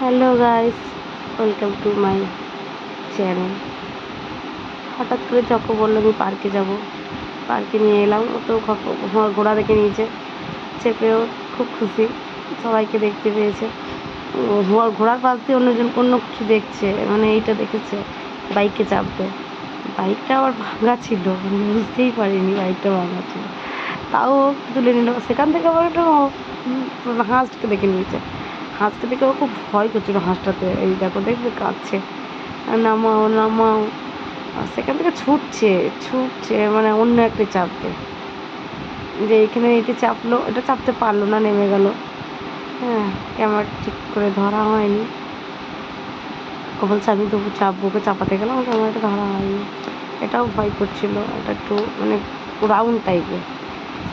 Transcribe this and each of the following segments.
Hello guys, welcome to my channel. হঠাৎ করে চক্র বলল আমি পার্কে যাব। পার্কে নিয়ে এলাম, ও তো ঘোড়া দেখে নিয়েছে। চেপেও খুব খুশি, সবাইকে দেখতে পেয়েছে। ঘোড়ার পাশ দিয়ে অন্যজন অন্য কিছু দেখছে মানে এইটা দেখেছে, বাইকে চাপবে। বাইকটা আবার ভাঙা ছিল, আমি বুঝতেই পারিনি বাইকটা ভাঙা ছিল। তাও তুলে নিল, সেখান থেকে আবার একটা হাঁসকে দেখে নিয়েছে। হাঁসকে দেখে ও খুব ভয় করছিল হাঁসটাতে। এই দেখো, দেখবে কাঁদছে। নামাও নামাও। আর সেখান থেকে ছুটছে ছুটছে মানে অন্য একটা চাপবে যে এখানে এটি চাপলো, এটা চাপতে পারল না, নেমে গেল। হ্যাঁ ক্যামেরা ঠিক করে ধরা হয়নি। ও বলছে আমি তবু চাপবো ওকে চাপাতে গেলাম ক্যামেরাটা ধরা হয়নি। এটাও ভয় করছিল, এটা একটু মানে রাউন্ড টাইপের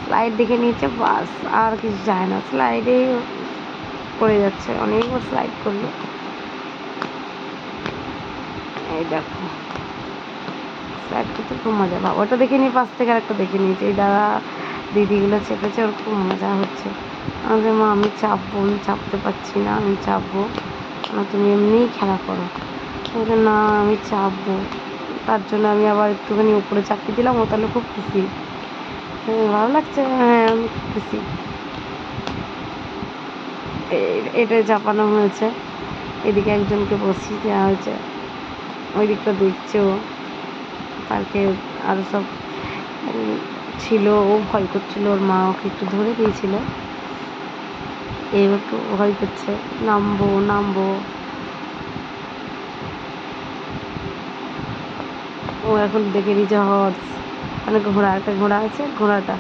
স্লাইড দেখে নিয়েছে, বাস, আর কিছু যায় না। স্লাইডে পড়ে যাচ্ছে অনেকবার স্লাইড করল। এই দেখো স্লাইড করতে খুব মজা পাবো। ওটা দেখে নিয়ে পাশ থেকে আরেকটা দেখে নিয়েছি এই দাদা দিদিগুলো চেপেছে, ওর খুব মজা হচ্ছে। আমাদের মা, আমি চাপবো, আমি চাপতে পারছি না, আমি চাপবো। তুমি এমনিই খেলা করো। বলে, না, আমি চাপবো। তার জন্য আমি আবার একটুখানি উপরে চাপিয়ে দিলাম, ও তাহলে খুব খুশি। ভালো লাগছে হ্যাঁ আমি খুশি। এটা চাপানো হয়েছে। এদিকে একজনকে বসিয়ে দেওয়া হয়েছে। ওই দিকটা দেখছে ও। পার্কে আরও সব ছিল, ও ভয় করছিল, ওর মা ওকে একটু ধরে দিয়েছিল। এই একটু ভয় করছে। নামবো নামবো। ও এখন দেখে নিয়েছে হর্স মানে ঘোড়া, একটা ঘোড়া আছে, ঘোড়াটা।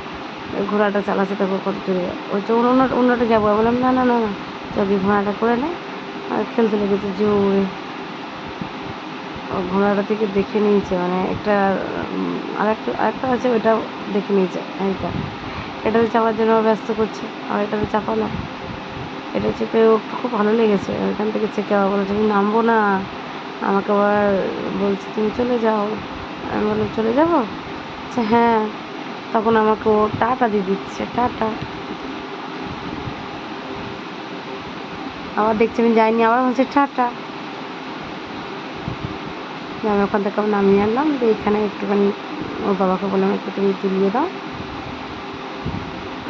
ঘোড়াটা চালাচ্ছে তারপর কত দূরে? ওই তো অন্য অন্যটা যাব। বললাম, না না না না চবি ঘোড়াটা করে নে। আর খেলতে লেগেছে জোরে। ঘোড়াটা থেকে দেখে নিয়েছে মানে একটা আর একটা আরেকটা আছে ওইটা দেখে নিয়েছে, এইটা। এটাতে চাপার জন্য ব্যস্ত করছে, আর এটাতে চাপালাম। এটা চেপে ও খুব ভালো লেগেছে। ওইখান থেকে চেপে আবার বলেছে, আমি নামবো না। আমাকে আবার বলছে, তুমি চলে যাও। আমি বললাম, চলে যাব? হ্যাঁ। তখন আমাকে ও টাটা দিয়ে দিচ্ছে, টাটা। আবার দেখছি আমি যাইনি, আবার বলছে টাটা। আমি ওখান থেকে নামিয়ে আনলাম, দিয়ে এখানে একটুখানি ওর বাবাকে বললাম, একটু তুমি তুলিয়ে দাও।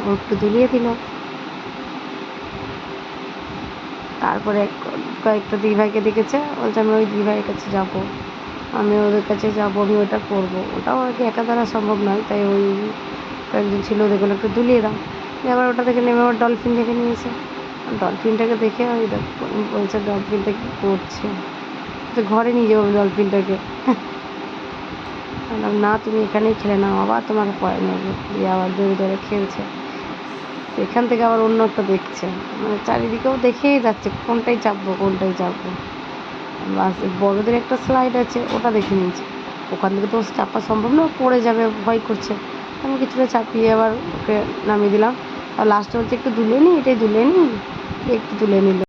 ও একটু তুলিয়ে দিল। তারপরে কয়েকটা দিদিভাইকে দেখেছে, বলছে আমি ওই দিদিভাইয়ের কাছে যাব। আমি ওদের কাছে যাব, আমি ওটা করব। ওটাও আর কি একা দ্বারা সম্ভব নয়, তাই ওই কয়েকজন ছিল ওদের কোনো একটু দুলিয়ে দাও। আবার ওটা থেকে নেমে আবার ডলফিন দেখে নিয়েছে। ডলফিনটাকে দেখে ওই দেখ- বলছে ডলফিনটা কী করছে। তো ঘরে নিয়ে যাব ডলফিনটাকে বললাম, না, তুমি এখানেই খেলে নাও, আবার তোমাকে পরে নেব দিয়ে আবার দৌড়ে দৌড়ে খেলছে। এখান থেকে আবার অন্য একটা দেখছে। মানে চারিদিকেও দেখেই যাচ্ছে, কোনটাই চাপবো কোনটাই চাপবো। বড়দের একটা স্লাইড আছে, ওটা দেখে নিয়েছি। ওখান থেকে তো চাপা সম্ভব না, পড়ে যাবে, ভয় করছে। আমি কিছুটা চাপিয়ে আবার ওকে নামিয়ে দিলাম। আর লাস্টে হচ্ছে একটু দুলে নিই এটাই দুলে নিই একটু তুলে নিল।